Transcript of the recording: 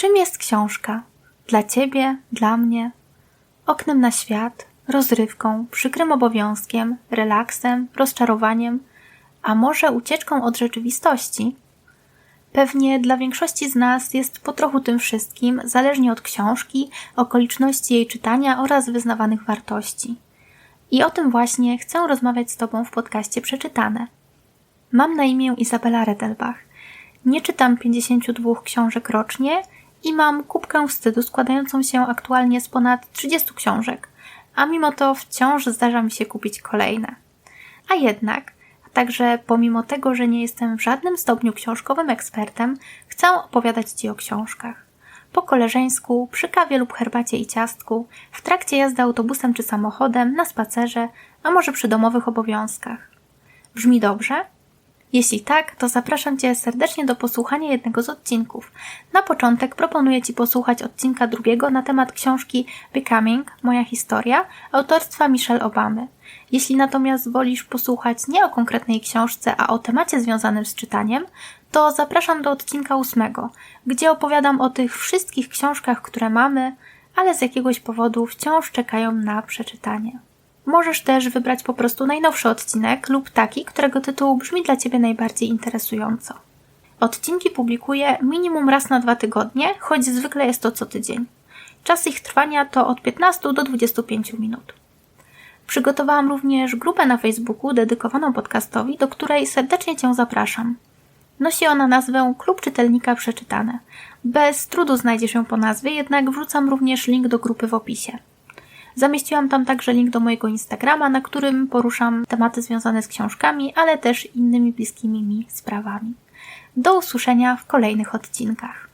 Czym jest książka? Dla ciebie, dla mnie? Oknem na świat, rozrywką, przykrym obowiązkiem, relaksem, rozczarowaniem, a może ucieczką od rzeczywistości? Pewnie dla większości z nas jest po trochu tym wszystkim, zależnie od książki, okoliczności jej czytania oraz wyznawanych wartości. I o tym właśnie chcę rozmawiać z Tobą w podcaście Przeczytane. Mam na imię Izabela Redelbach. Nie czytam 52 książek rocznie i mam kubkę wstydu składającą się aktualnie z ponad 30 książek, a mimo to wciąż zdarza mi się kupić kolejne. A jednak, a także pomimo tego, że nie jestem w żadnym stopniu książkowym ekspertem, chcę opowiadać Ci o książkach. Po koleżeńsku, przy kawie lub herbacie i ciastku, w trakcie jazdy autobusem czy samochodem, na spacerze, a może przy domowych obowiązkach. Brzmi dobrze? Jeśli tak, to zapraszam Cię serdecznie do posłuchania jednego z odcinków. Na początek proponuję Ci posłuchać odcinka drugiego na temat książki Becoming Moja historia autorstwa Michelle Obamy. Jeśli natomiast wolisz posłuchać nie o konkretnej książce, a o temacie związanym z czytaniem, to zapraszam do odcinka ósmego, gdzie opowiadam o tych wszystkich książkach, które mamy, ale z jakiegoś powodu wciąż czekają na przeczytanie. Możesz też wybrać po prostu najnowszy odcinek lub taki, którego tytuł brzmi dla Ciebie najbardziej interesująco. Odcinki publikuję minimum raz na dwa tygodnie, choć zwykle jest to co tydzień. Czas ich trwania to od 15 do 25 minut. Przygotowałam również grupę na Facebooku dedykowaną podcastowi, do której serdecznie Cię zapraszam. Nosi ona nazwę Klub Czytelnika Przeczytane. Bez trudu znajdziesz ją po nazwie, jednak wrzucam również link do grupy w opisie. Zamieściłam tam także link do mojego Instagrama, na którym poruszam tematy związane z książkami, ale też innymi bliskimi mi sprawami. Do usłyszenia w kolejnych odcinkach.